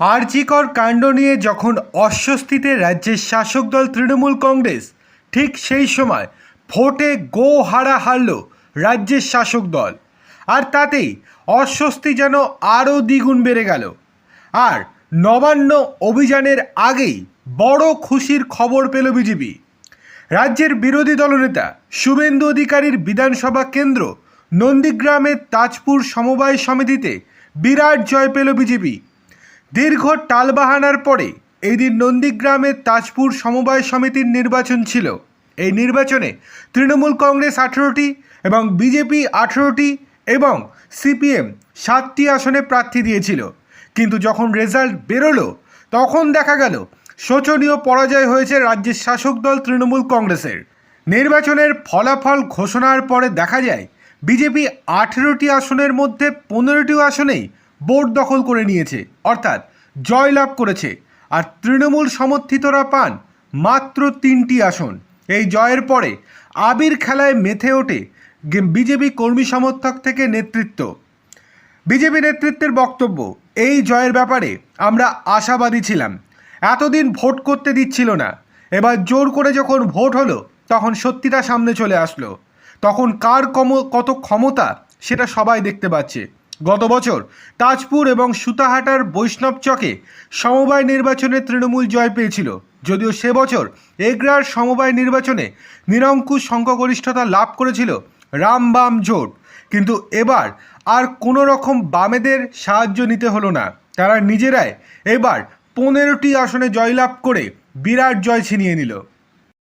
আরজিকর কাণ্ড নিয়ে যখন অস্বস্তিতে রাজ্যের শাসক দল তৃণমূল কংগ্রেস, ঠিক সেই সময় ভোটে গো হারা হারল রাজ্যের শাসক দল। আর তাতেই অস্বস্তি যেন আরও দ্বিগুণ বেড়ে গেল। আর নবান্ন অভিযানের আগেই বড় খুশির খবর পেল বিজেপি। রাজ্যের বিরোধী দলনেতা শুভেন্দু অধিকারীর বিধানসভা কেন্দ্র নন্দীগ্রামের তাজপুর সমবায় সমিতিতে বিরাট জয় পেল বিজেপি। দীর্ঘ টালবাহানার পরে এই দিন নন্দীগ্রামের তাজপুর সমবায় সমিতির নির্বাচন ছিল। এই নির্বাচনে তৃণমূল কংগ্রেস আঠেরোটি এবং বিজেপি আঠেরোটি এবং সিপিএম সাতটি আসনে প্রার্থী দিয়েছিল। কিন্তু যখন রেজাল্ট বেরোলো, তখন দেখা গেল শোচনীয় পরাজয় হয়েছে রাজ্যের শাসক দল তৃণমূল কংগ্রেসের। নির্বাচনের ফলাফল ঘোষণার পরে দেখা যায়, বিজেপি আঠেরোটি আসনের মধ্যে পনেরোটি আসনেই বোর্ড দখল করে নিয়েছে, অর্থাৎ জয়লাভ করেছে। আর তৃণমূল সমর্থিতরা পান মাত্র তিনটি আসন। এই জয়ের পরে আবির খেলায় মেথে ওঠে বিজেপি কর্মী সমর্থক থেকে নেতৃত্ব। বিজেপি নেতৃত্বের বক্তব্য, এই জয়ের ব্যাপারে আমরা আশাবাদী ছিলাম। এতদিন ভোট করতে দিচ্ছিল না। এবার জোর করে যখন ভোট হলো, তখন সত্যিটা সামনে চলে আসলো। তখন কার কত ক্ষমতা সেটা সবাই দেখতে পাচ্ছে। গত বছর তাজপুর এবং সুতাহাটার বৈষ্ণব চকে সমবায় নির্বাচনে তৃণমূল জয় পেয়েছিল। যদিও সে বছর এগরার সমবায় নির্বাচনে নিরঙ্কুশ সংখ্যাগরিষ্ঠতা লাভ করেছিল রাম বাম জোট। কিন্তু এবার আর কোনো রকম বামেদের সাহায্য নিতে হলো না। তারা নিজেরাই এবার পনেরোটি আসনে জয়লাভ করে বিরাট জয় ছিনিয়ে নিল।